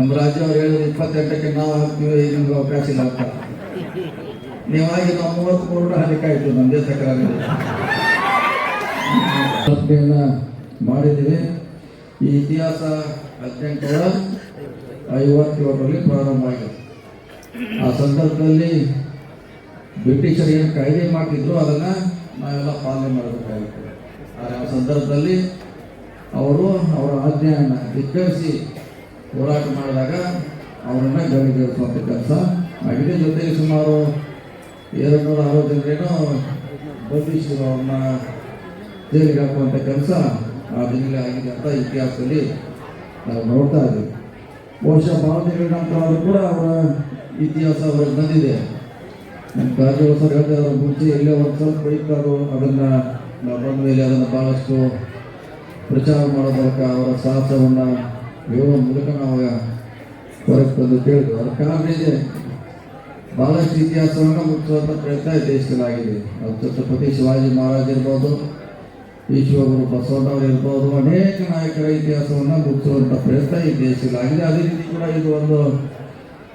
ನಮ್ಮ ರಾಜ್ಯ ಅವ್ರು ಹೇಳಿದ್ರು ಇಪ್ಪತ್ತೆಂಟಕ್ಕೆ ನಾವು ಹಾಕ್ತೀವಿ ಏನಂದ್ರೆ ಅವಕಾಶ ಇಲ್ಲ ಅಂತ. ನೀವಾಗಿ ನಾವು ಮೂವತ್ತು ಕೋಟಿ ಹಲಿಕಾಯ್ತು ನಮ್ಮದೇ ಸ್ಪರ್ಧೆಯನ್ನ ಮಾಡಿದ್ದೀವಿ. ಈ ಇತಿಹಾಸ ಹದಿನೆಂಟರ ಐವತ್ತೇಳರಲ್ಲಿ ಪ್ರಾರಂಭ ಆಗಿದೆ. ಆ ಸಂದರ್ಭದಲ್ಲಿ ಬ್ರಿಟಿಷರು ಏನು ಕಾಯ್ದೆ ಮಾಡ್ತಿದ್ರು, ಅದನ್ನ ನಾವೆಲ್ಲ ಪಾಲನೆ ಮಾಡಬೇಕಾಗಿತ್ತು. ಆದರೆ ಆ ಸಂದರ್ಭದಲ್ಲಿ ಅವರು ಅವರ ಆಜ್ಞೆಯನ್ನು ಧಿಕ್ಕರಿಸಿ ಹೋರಾಟ ಮಾಡಿದಾಗ ಅವರನ್ನ ಗಡಿಗೇರಿಸುವಂಥ ಕೆಲಸ ಆಗಿದೆ. ಜೊತೆಗೆ ಸುಮಾರು ಎರಡು ಅರವತ್ತು ಜನರೇನು ಬಂಧಿಸಿದ್ರು ಅವ್ರನ್ನ ಜೈಲಿಗೆ ಹಾಕುವಂಥ ಕೆಲಸ ಆ ದಿನಗಳ ಆಗಿದೆ ಅಂತ ಇತಿಹಾಸದಲ್ಲಿ ನಾವು ನೋಡ್ತಾ ಇದ್ದೀವಿ. ಬಹುಶಃ ಭಾಳ ದಿನಗಳ ನಂತರ ಆದರೂ ಕೂಡ ಅವರ ಇತಿಹಾಸ ಅವ್ರಿಗೆ ಬಂದಿದೆ. ನಮ್ಮ ಕಾರಜೋಳ ಸರ್ ಹೇಳ್ತಾ ಇದ್ರು, ಮುಂಚೆ ಎಲ್ಲೇ ಒಂದು ಸ್ವಲ್ಪ ಬೈತಾರೋ ಅದನ್ನು ಬಂದ ಮೇಲೆ ಅದನ್ನು ಭಾಳಷ್ಟು ಪ್ರಚಾರ ಮಾಡೋ ಅವರ ಸಾಹಸವನ್ನು ಹೇಳುವ ಮೂಲಕ ನಾವು ಹೊರಗೆ ಕೇಳಿದ್ರು. ಕೇಳಿದ್ವಿ ಅದರ ಇದೆ. ಬಹಳಷ್ಟು ಇತಿಹಾಸವನ್ನು ಮುಚ್ಚುವಂಥ ಪ್ರಯತ್ನ ದೇಶದಲ್ಲಾಗಿದೆ ಅದು ಛತ್ರಪತಿ ಶಿವಾಜಿ ಮಹಾರಾಜ್ ಇರ್ಬೋದು ಈಶ್ವರಗುರು ಬಸವಣ್ಣವರು ಇರ್ಬೋದು, ಅನೇಕ ನಾಯಕರ ಇತಿಹಾಸವನ್ನು ಮುಚ್ಚುವಂಥ ಪ್ರಯತ್ನ ಈ ದೇಶದಲ್ಲಾಗಿದೆ ಅದೇ ರೀತಿ ಕೂಡ ಇದು ಒಂದು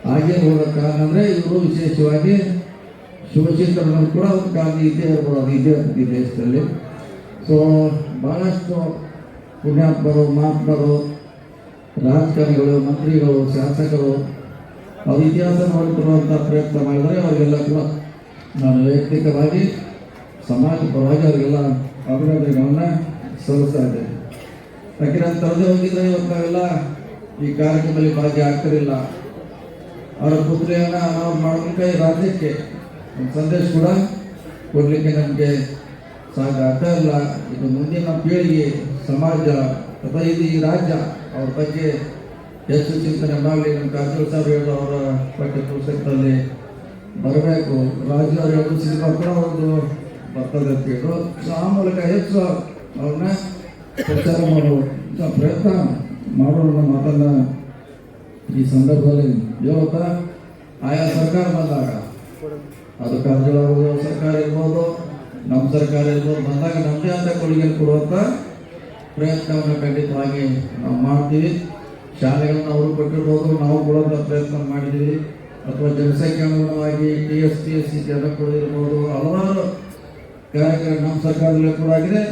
ಹಾಗೆ ಹೋಗೋ ಕಾರಣ ಅಂದರೆ ಇವರು ವಿಶೇಷವಾಗಿ ಶಿವಚಿತ್ರನ ಕೂಡ ಒಂದು ಕಾರಣ ಇದ್ದೇ ಇರ್ಬೋದು, ಅದು ಇದೇ ಈ ದೇಶದಲ್ಲಿ. ಸೊ ಬಹಳಷ್ಟು ಪುಣ್ಯಾತ್ಮರು, ಮಹಾತ್ಮರು ರಾಜಕಾರಣಿಗಳು, ಮಂತ್ರಿಗಳು, ಶಾಸಕರು ಅವ್ರ ಇತಿಹಾಸ ನೋಡಿಕೊಳ್ಳುವಂಥ ಪ್ರಯತ್ನ ಮಾಡಿದರೆ ಅವರಿಗೆಲ್ಲ ಕೂಡ ನಾನು ವೈಯಕ್ತಿಕವಾಗಿ ಸಮಾಜ ಪರವಾಗಿ ಅವರಿಗೆಲ್ಲ ಅಭಿನಂದನೆಗಳನ್ನು ಸಲ್ಲಿಸ್ತಾ ಇದ್ದೇನೆ. ಯಾಕೆ ನಾನು ಹೋಗಿದ್ರೆ ಇವತ್ತು ನಾವೆಲ್ಲ ಈ ಕಾರ್ಯಕ್ರಮದಲ್ಲಿ ಭಾಗಿಯಾಗ್ತಿರಲಿಲ್ಲ. ಅವರ ಪುತ್ರಿಯನ್ನು ನಾವು ಮಾಡೋದಕ್ಕೆ ರಾಜ್ಯಕ್ಕೆ ಒಂದು ಸಂದೇಶ ಕೂಡ ಕೊಡಲಿಕ್ಕೆ ನಮಗೆ ಸಾಧ್ಯ ಆಗ್ತಾ ಇಲ್ಲ. ಇದು ಮುಂದಿನ ಪೀಳಿಗೆ, ಸಮಾಜ, ಅಥವಾ ಇದು ಈ ರಾಜ್ಯ ಅವ್ರ ಬಗ್ಗೆ ಹೆಚ್ಚು ಚಿಂತನೆ ಮಾಡಲಿ ನಮ್ಮ ಕಾರಜೋಳ ಸಾಹೇಬ್ ಹೇಳಿದ ಅವರ ಪಠ್ಯ ಪುಸ್ತಕದಲ್ಲಿ ಬರಬೇಕು. ರಾಜು ಅವರು ಹೇಳೋದು ಸಿನಿಮಾ ಕೂಡ ಒಂದು ಬರ್ತದೆ ಅಂತ ಹೇಳಿದ್ರು. ಸೊ ಆ ಮೂಲಕ ಹೆಚ್ಚು ಅವ್ರನ್ನ ಪ್ರಚಾರ ಮಾಡೋ ಪ್ರಯತ್ನ ಮಾಡೋಣ ಮಾತನ್ನ ಈ ಸಂದರ್ಭದಲ್ಲಿ ಯಾವತ್ತ ಆಯಾ ಸರ್ಕಾರ ಬಂದಾಗ. ಅದು ಅವ್ರ ಸರ್ಕಾರ ಇರ್ಬೋದು ನಮ್ಮ ಸರ್ಕಾರ ಇರ್ಬೋದು, ಬಂದಾಗ ನಮ್ಮದೇ ಆದ ಕೊಡುಗೆ ಕೊಡುವಂಥ ಪ್ರಯತ್ನವನ್ನು ಖಂಡಿತವಾಗಿ ನಾವು ಮಾಡ್ತೀವಿ. ಶಾಲೆಗಳನ್ನು ಅವರು ಕೊಟ್ಟಿರ್ಬೋದು, ನಾವು ಕೊಡೋದ್ರ ಪ್ರಯತ್ನ ಮಾಡಿದ್ದೀವಿ. ಅಥವಾ ಜನಸಂಖ್ಯೆ ಅನುಗುಣವಾಗಿ T S T S C ಜನ ಕೊಡಿರ್ಬೋದು ಹಲವಾರು ಕಾರ್ಯಕ್ರಮ ನಮ್ಮ ಸರ್ಕಾರದಲ್ಲೂ ಕೂಡ ಆಗಿದೆ,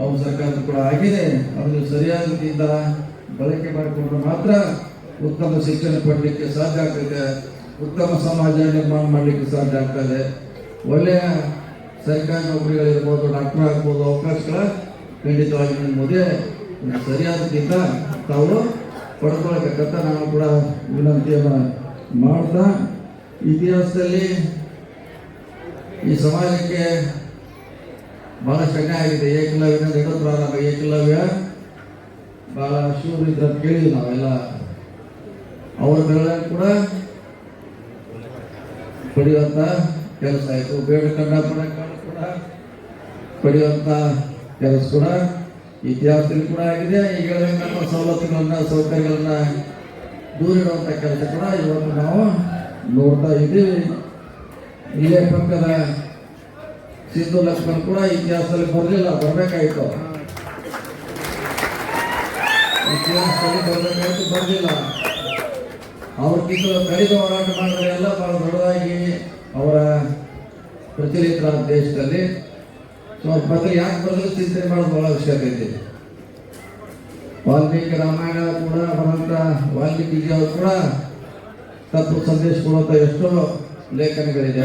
ಅವ್ರ ಸರ್ಕಾರದ ಕೂಡ ಆಗಿದೆ. ಅದನ್ನು ಸರಿಯಾದ ರೀತಿಯಿಂದ ಬಳಕೆ ಮಾಡಿಕೊಂಡ್ರೆ ಮಾತ್ರ ಉತ್ತಮ ಶಿಕ್ಷಣ ಪಡಲಿಕ್ಕೆ ಸಾಧ್ಯ ಆಗ್ತದೆ. ಉತ್ತಮ ಸಮಾಜ ನಿರ್ಮಾಣ ಮಾಡಲಿಕ್ಕೆ ಸಾಧ್ಯ ಆಗ್ತದೆ. ಒಳ್ಳೆಯ ಸರ್ಕಾರಿ ನೌಕರಿಗಳಿರ್ಬೋದು ಡಾಕ್ಟರ್ ಆಗ್ಬೋದು ಅವಕಾಶಗಳ ಖಂಡಿತವಾಗಿ ನಿಮ್ಮ ಮುಂದೆ ಸರಿಯಾದಕ್ಕಿಂತ ತಾವು ಪಡ್ಕೊಳ್ಬೇಕಂತ ನಾವು ಕೂಡ ವಿನಂತಿಯನ್ನು ಮಾಡ್ತಾ ಇತಿಹಾಸದಲ್ಲಿ ಈ ಸಮಾಜಕ್ಕೆ ಬಹಳ ಅನ್ಯಾಯ ಆಗಿದೆ ಏಕಲವ್ಯನ ಎರಡು ಪ್ರಾರಂಭ. ಏಕಲವ್ಯ ಬಹಳ ಶೂರ ಇದ್ರ ಕೇಳಿದ್ವಿ ನಾವೆಲ್ಲ. ಅವ್ರ ಬೆಳೆ ಕೂಡ ಪಡೆಯುವಂಥ ಕೆಲಸ ಆಯಿತು. ಬೇಡ ಕಂಡ ಕೂಡ ಪಡೆಯುವಂತ ಕೆಲಸ ಕೂಡ ಇತಿಹಾಸದಲ್ಲಿ ಕೂಡ ಆಗಿದೆ. ಈಗ ನಮ್ಮ ಸವಲತ್ತುಗಳನ್ನ, ಸೌಕರ್ಯಗಳನ್ನ ದೂರಿಡುವಂಥ ಕೆಲಸ ಕೂಡ ಇವತ್ತು ನಾವು ನೋಡ್ತಾ ಇದ್ದೀವಿ. ಇಲ್ಲೇ ಪಕ್ಕದ ಸಿಂಧು ಲಕ್ಷ್ಮಣ್ ಕೂಡ ಇತಿಹಾಸದಲ್ಲಿ ಬರಲಿಲ್ಲ, ಬರಬೇಕಾಯಿತು. ಇತಿಹಾಸದಲ್ಲಿ ಬರಬೇಕಾಯ್ತು, ಬರಲಿಲ್ಲ. ಅವ್ರಿಗಿಂತ ಕಡಿದ ಹೋರಾಟ ಮಾಡಿದ್ರೆ ಎಲ್ಲ ಬಹಳ ದೊಡ್ಡದಾಗಿ ಅವರ ಪ್ರಚಲಿತ ದೇಶದಲ್ಲಿ ಅವ್ರ ಯಾಕೆ ಬರಲು ಚಿಂತನೆ ಮಾಡೋದು ಬಹಳ ಅವಶ್ಯಕತೆ ಇದೆ ವಾಲ್ಮೀಕಿ ರಾಮಾಯಣ ಕೂಡ ಬರುವಂತ ವಾಲ್ಮೀಕಿ ಅವರು ಕೂಡ ತತ್ವ ಸಂದೇಶ ಕೊಡುವಂಥ ಎಷ್ಟೋ ಲೇಖನಗಳಿದೆ.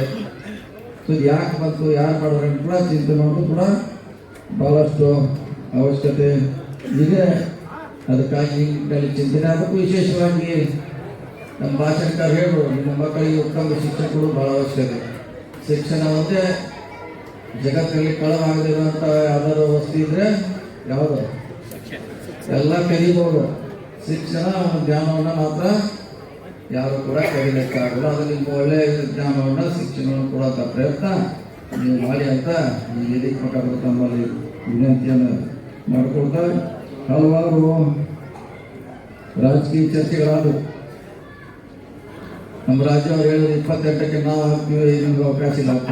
ಸೊ ಯಾಕೆ ಬಂತು, ಯಾರು ಮಾಡಿದ್ರೆ ಅಂತ ಕೂಡ ಚಿಂತೆ ಮಾಡೋದು ಕೂಡ ಬಹಳಷ್ಟು ಅವಶ್ಯಕತೆ ಇದೆ. ಅದಕ್ಕಾಗಿ ಇಲ್ಲಿ ಚಿಂತನೆ ಆಗಬೇಕು. ವಿಶೇಷವಾಗಿ ನಮ್ಮ ಭಾಷಣಕಾರ ಹೇಳು ನಿಮ್ಮ ಮಕ್ಕಳಿಗೆ ಉತ್ತಮ ಶಿಕ್ಷಕರು ಬಹಳ ಅವಶ್ಯಕತೆ. ಶಿಕ್ಷಣ ಒಂದೇ ಜಗತ್ತಿನಲ್ಲಿ ಕಳವಾಗದಿರುವಂಥ ಯಾವ್ದಾದ್ರು ವಸ್ತು ಇದ್ರೆ ಯಾವುದು? ಎಲ್ಲ ಕಲಿಬೋದು. ಶಿಕ್ಷಣ ಜ್ಞಾನವನ್ನು ಮಾತ್ರ ಯಾರು ಕೂಡ ಕಲಿಲಿಕ್ಕಾಗಲ್ಲ. ಅದು ನಿಮ್ಗೆ ಒಳ್ಳೆಯ ಜ್ಞಾನವನ್ನು ಶಿಕ್ಷಣವನ್ನು ಕೊಡುವಂಥ ಪ್ರಯತ್ನ ನೀವು ಮಾಡಿ ಅಂತ ಈ ಮುಖಾಂತರ ತಮ್ಮಲ್ಲಿ ವಿನಂತಿಯನ್ನು ಮಾಡಿಕೊಡ್ತಾರೆ ಹಲವಾರು ರಾಜಕೀಯ ಚರ್ಚೆಗಳಾದವು. ನಮ್ಮ ರಾಜ್ಯ ಹೇಳಿದ್ರೆ ಇಪ್ಪತ್ತೆಂಟಕ್ಕೆ ನಾವು ಹಾಕ್ತೀವಿ ನಿಮ್ಗೆ ಅವಕಾಶ ಇಲ್ಲ ಅಂತ.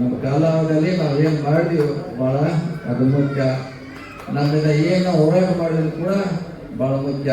ನಮ್ಮ ಕಾಲಾವಧಿಯಲ್ಲಿ ನಾವೇನು ಮಾಡಿದೀವಿ ಭಾಳ ಅದು ಮುಖ್ಯ. ನಮ್ಮಿಂದ ಏನು ಹೋರಾಟ ಮಾಡಿದ್ರು ಕೂಡ ಭಾಳ ಮುಖ್ಯ.